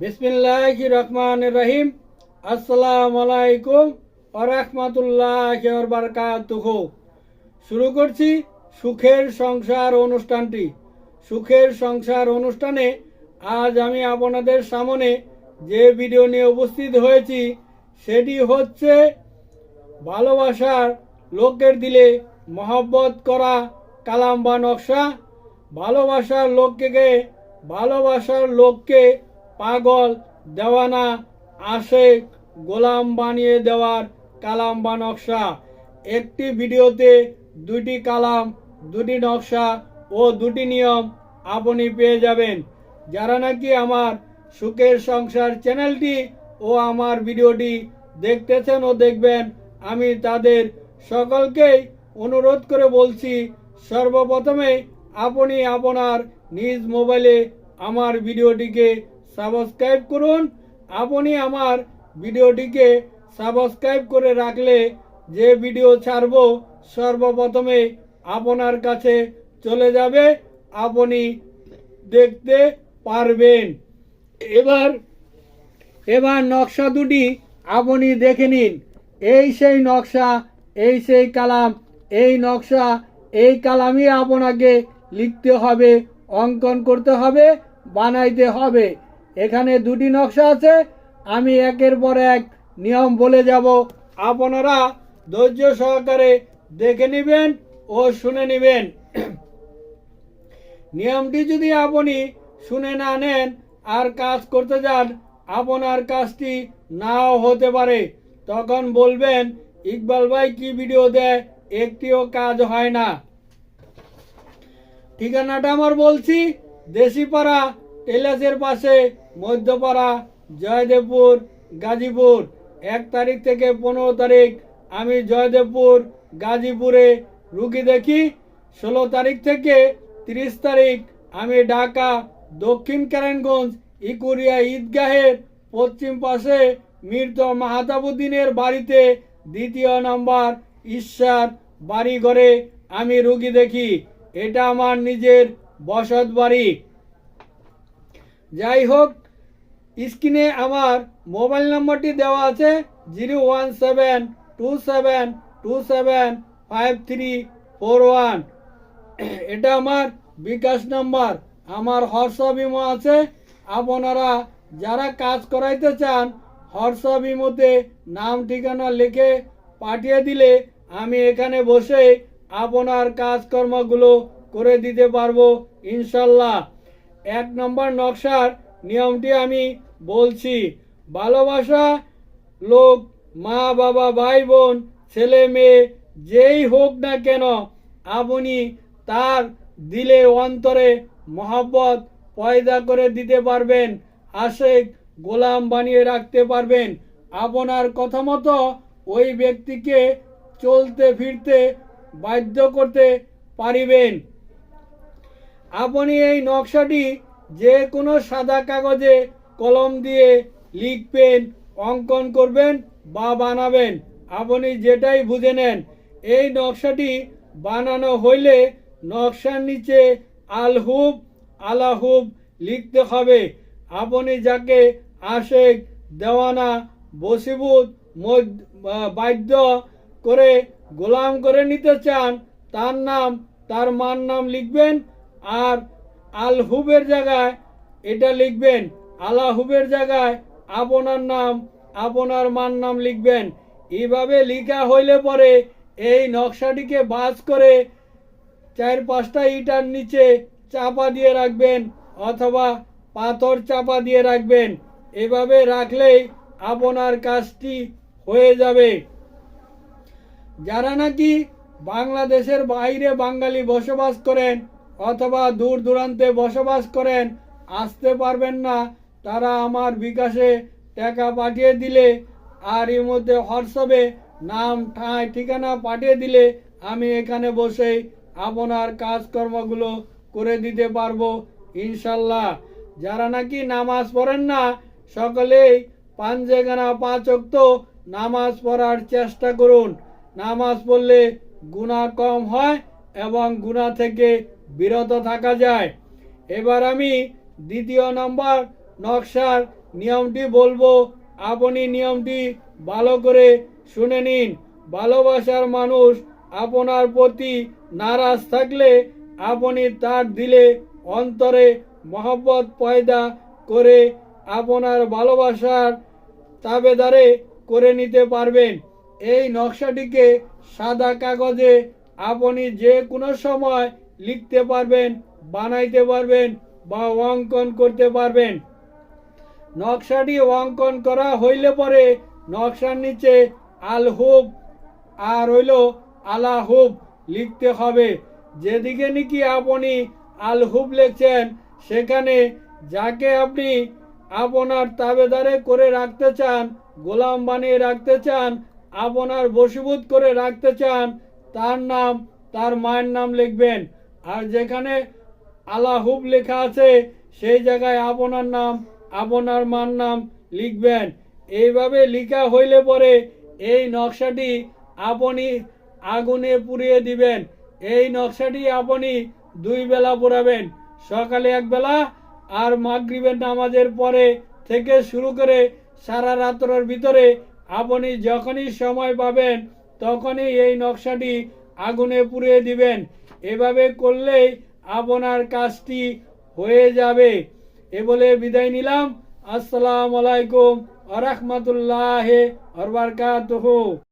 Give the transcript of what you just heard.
বিসমিল্লাহ রহমান রহিম। আসসালামু আলাইকুম আরহামতুল্লাহ বারকাতুহ। শুরু করছি সুখের সংসার অনুষ্ঠানটি। সুখের সংসার অনুষ্ঠানে আজ আমি আপনাদের সামনে যে ভিডিও নিয়ে উপস্থিত হয়েছি, সেটি হচ্ছে ভালোবাসার লোকের দিলে মহব্বত করা কালাম বা নকশা। ভালোবাসার লোককে ভালোবাসার লোককে পাগল, দেওয়ানা আশেক গোলাম বানিয়ে দেওয়ার কালাম বা নকশা। একটি ভিডিওতে দুটি কালাম, দুটি নকশা ও দুটি নিয়ম আপনি পেয়ে যাবেন। যারা নাকি আমার সুখের সংসার চ্যানেলটি ও আমার ভিডিওটি দেখতেছেন ও দেখবেন, আমি তাদের সকলকেই অনুরোধ করে বলছি, সর্বপ্রথমে আপনি আপনার নিজ মোবাইলে আমার ভিডিওটিকে সাবস্ক্রাইব করুন। আপনি আমার ভিডিওটিকে সাবস্ক্রাইব করে রাখলে যে ভিডিও ছাড়ব, সর্বপ্রথমে আপনার কাছে চলে যাবে। আপনি দেখতে পারবেন। এবার এবার নকশা দুটি আপনি দেখে নিন। এই সেই নকশা, এই সেই কালাম, এই নকশা, এই কালামই আপনাকে লিখতে হবে, অঙ্কন করতে হবে, বানাইতে হবে। এখানে দুটি নকশা আছে, আমি একের পর এক নিয়ম বলে যাব। আপনারা ধৈর্য সহকারে দেখে নেবেন ও শুনে নেবেন। নিয়মটি যদি আপনি শুনে না নেন আর কাজ করতে যান, আপনার কাজটি নাও হতে পারে। তখন বলবেন, ইকবাল ভাই, কি ভিডিও দেয় একটিও কাজ হয় না? ঠিকানাটা আমার বলছি, দেশিপাড়া টেলাসের পাশে মধ্যপাড়া, জয়দেবপুর, গাজীপুর। এক তারিখ থেকে পনেরো তারিখ আমি জয়দেবপুর, গাজীপুরে রুগী দেখি। ষোলো তারিখ থেকে তিরিশ তারিখ আমি ঢাকা, দক্ষিণ কারায়ণগঞ্জ ইকুরিয়া ঈদগাহের পশ্চিম পাশে মৃত মাহাতাবুদ্দিনের বাড়িতে দ্বিতীয় নম্বর ঈশ্বর বাড়ি ঘরে আমি রুগী দেখি। এটা আমার নিজের বসত বাড়ি। যাই হোক স্ক্রিনে আমার মোবাইল নম্বরটি দেওয়া আছে zero one seven two seven two seven five three four one. এটা আমার বিকাশ নাম্বার, আমার হর্ষ বিমা আছে। আপনারা যারা কাজ করাইতে চান হর্ষ বিমতে নাম, ঠিকানা লিখে পাঠিয়ে দিলে আমি এখানে বসে আপনার কাজকর্মগুলো করে দিতে পারব, ইনশাল্লাহ। এক নম্বর নকশার নিয়মটি আমি বলছি। ভালোবাসা লোক, মা, বাবা, ভাই, বোন, ছেলে, মেয়ে, যেই হোক না কেন, আপনি তার দিলে অন্তরে মহাব্বত পয়দা করে দিতে পারবেন, আশেক গোলাম বানিয়ে রাখতে পারবেন। আপনার কথা মতো ওই ব্যক্তিকে চলতে ফিরতে বাধ্য করতে পারিবেন। আপনি এই নকশাটি যে কোনো সাদা কাগজে কলম দিয়ে লিখবেন, অঙ্কন করবেন বা বানাবেন, আপনি যেটাই বুঝে নেন, এই নকশাটি বানানো হইলে নকশার নিচে আলহুব আলাহুব লিখতে হবে। আপনি যাকে আশেক, দেওয়ানা, বসিবুত বাধ্য করে গোলাম করে নিতে চান, তার নাম, তার মার নাম লিখবেন আর আলহুবের জায়গায় এটা লিখবেন আলাহুবের জায়গায় আপনার নাম, আপনার মার নাম লিখবেন। এভাবে লিখা হইলে পরে এই নকশাটিকে বাজ করে চার পাঁচটা ইটার নিচে চাপা দিয়ে রাখবেন অথবা পাথর চাপা দিয়ে রাখবেন। এভাবে রাখলেই আপনার কাজটি হয়ে যাবে। যারা নাকি বাংলাদেশের বাইরে বাঙালি বসবাস করেন অথবা দূর দূরান্তে বসবাস করেন, আসতে পারবেন না। তারা আমার বিকাশে টাকা পাঠিয়ে দিলে, আর এর মধ্যে হোয়াটসঅ্যাপে নাম, ঠাঁই, ঠিকানা পাঠিয়ে দিলে আমি এখানে বসে আপনার কাজকর্মগুলো করে দিতে পারব, ইনশাল্লাহ। যারা নাকি নামাজ পড়েন না, সকলেই পাঞ্জেগানা পাঁচ অক্ত নামাজ পড়ার চেষ্টা করুন। নামাজ পড়লে গুণা কম হয় এবং গুণা থেকে বিরত থাকা যায়। এবার আমি দ্বিতীয় নম্বর নকশার নিয়মটি বলব। আপনি নিয়মটি ভালো করে শুনে নিন। ভালোবাসার মানুষ আপনার প্রতি নারাজ থাকলে আপনি তার দিলে অন্তরে মহব্বত পয়দা করে আপনার ভালোবাসার তাবেদারে করে নিতে পারবেন। এই নকশাটিকে সাদা কাগজে আপনি যে কোনো সময় লিখতে পারবেন, বানাইতে পারবেন বা অঙ্কন করতে পারবেন। নকশাটি অঙ্কন করা হইলে পরে নকশার নিচে আলহুব আর হইল আলাহুব লিখতে হবে। যেদিকে নাকি আপনি আলহুব লিখছেন, সেখানে যাকে আপনি আপনার তাবেদারে করে রাখতে চান, গোলাম বানিয়ে রাখতে চান, আপনার বশীভূত করে রাখতে চান, তার নাম, তার মায়ের নাম লিখবেন। আর যেখানে আলাহুব লেখা আছে, সেই জায়গায় আপনার নাম, আপনার মার নাম লিখবেন। এইভাবে লিখা হইলে পরে এই নকশাটি আপনি আগুনে পুড়িয়ে দিবেন। এই নকশাটি আপনি দুই বেলা পোড়াবেন। সকালে এক বেলা আর মাগরিবের নামাজের পরে থেকে শুরু করে সারা রাত্রের ভিতরে আপনি যখনই সময় পাবেন, তখনই এই নকশাটি আগুনে পুড়িয়ে দিবেন। এভাবে করলেই আপনার কাজটি হয়ে যাবে। এ বলে বিদায় নিলাম। আসসালামু আলাইকুম আ রহমতুল্লাহ আরবারকাতুহু